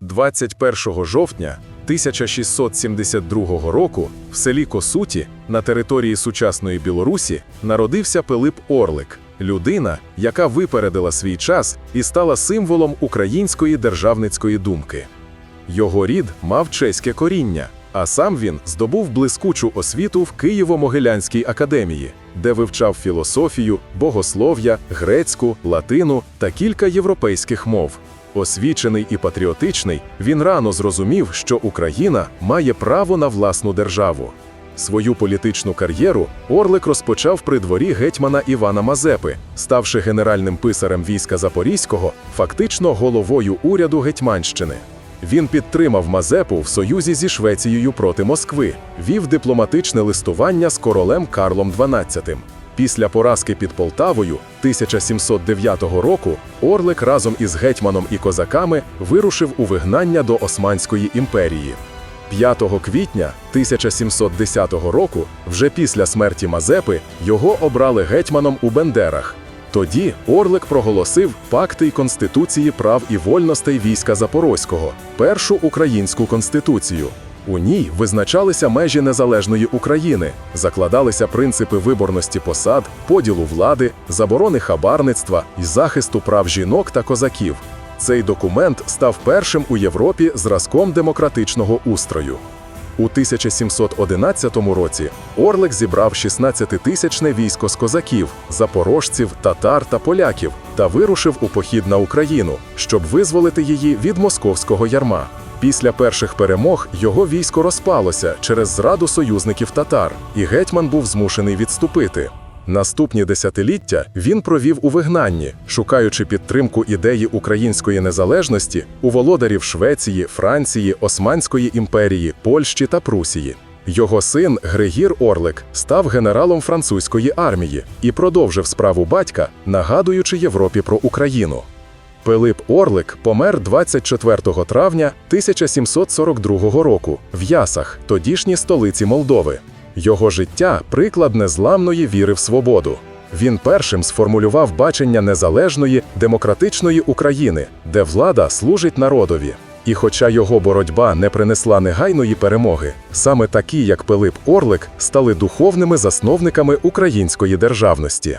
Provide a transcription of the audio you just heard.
21 жовтня 1672 року в селі Косуті на території сучасної Білорусі народився Пилип Орлик, людина, яка випередила свій час і стала символом української державницької думки. Його рід мав чеське коріння, а сам він здобув блискучу освіту в Києво-Могилянській академії, де вивчав філософію, богослов'я, грецьку, латину та кілька європейських мов. Освічений і патріотичний, він рано зрозумів, що Україна має право на власну державу. Свою політичну кар'єру Орлик розпочав при дворі гетьмана Івана Мазепи, ставши генеральним писарем війська Запорізького, фактично головою уряду Гетьманщини. Він підтримав Мазепу в союзі зі Швецією проти Москви, вів дипломатичне листування з королем Карлом XII. Після поразки під Полтавою 1709 року Орлик разом із гетьманом і козаками вирушив у вигнання до Османської імперії. 5 квітня 1710 року, вже після смерті Мазепи, його обрали гетьманом у Бендерах. Тоді Орлик проголосив пакти й конституції прав і вольностей війська Запорозького, першу українську конституцію. У ній визначалися межі незалежної України, закладалися принципи виборності посад, поділу влади, заборони хабарництва і захисту прав жінок та козаків. Цей документ став першим у Європі зразком демократичного устрою. У 1711 році Орлик зібрав 16-тисячне військо з козаків, запорожців, татар та поляків та вирушив у похід на Україну, щоб визволити її від московського ярма. Після перших перемог його військо розпалося через зраду союзників татар, і гетьман був змушений відступити. Наступні десятиліття він провів у вигнанні, шукаючи підтримку ідеї української незалежності у володарів Швеції, Франції, Османської імперії, Польщі та Прусії. Його син Григір Орлик став генералом французької армії і продовжив справу батька, нагадуючи Європі про Україну. Пилип Орлик помер 24 травня 1742 року в Ясах, тодішній столиці Молдови. Його життя приклад незламної віри в свободу. Він першим сформулював бачення незалежної, демократичної України, де влада служить народові. І хоча його боротьба не принесла негайної перемоги, саме такі, як Пилип Орлик, стали духовними засновниками української державності.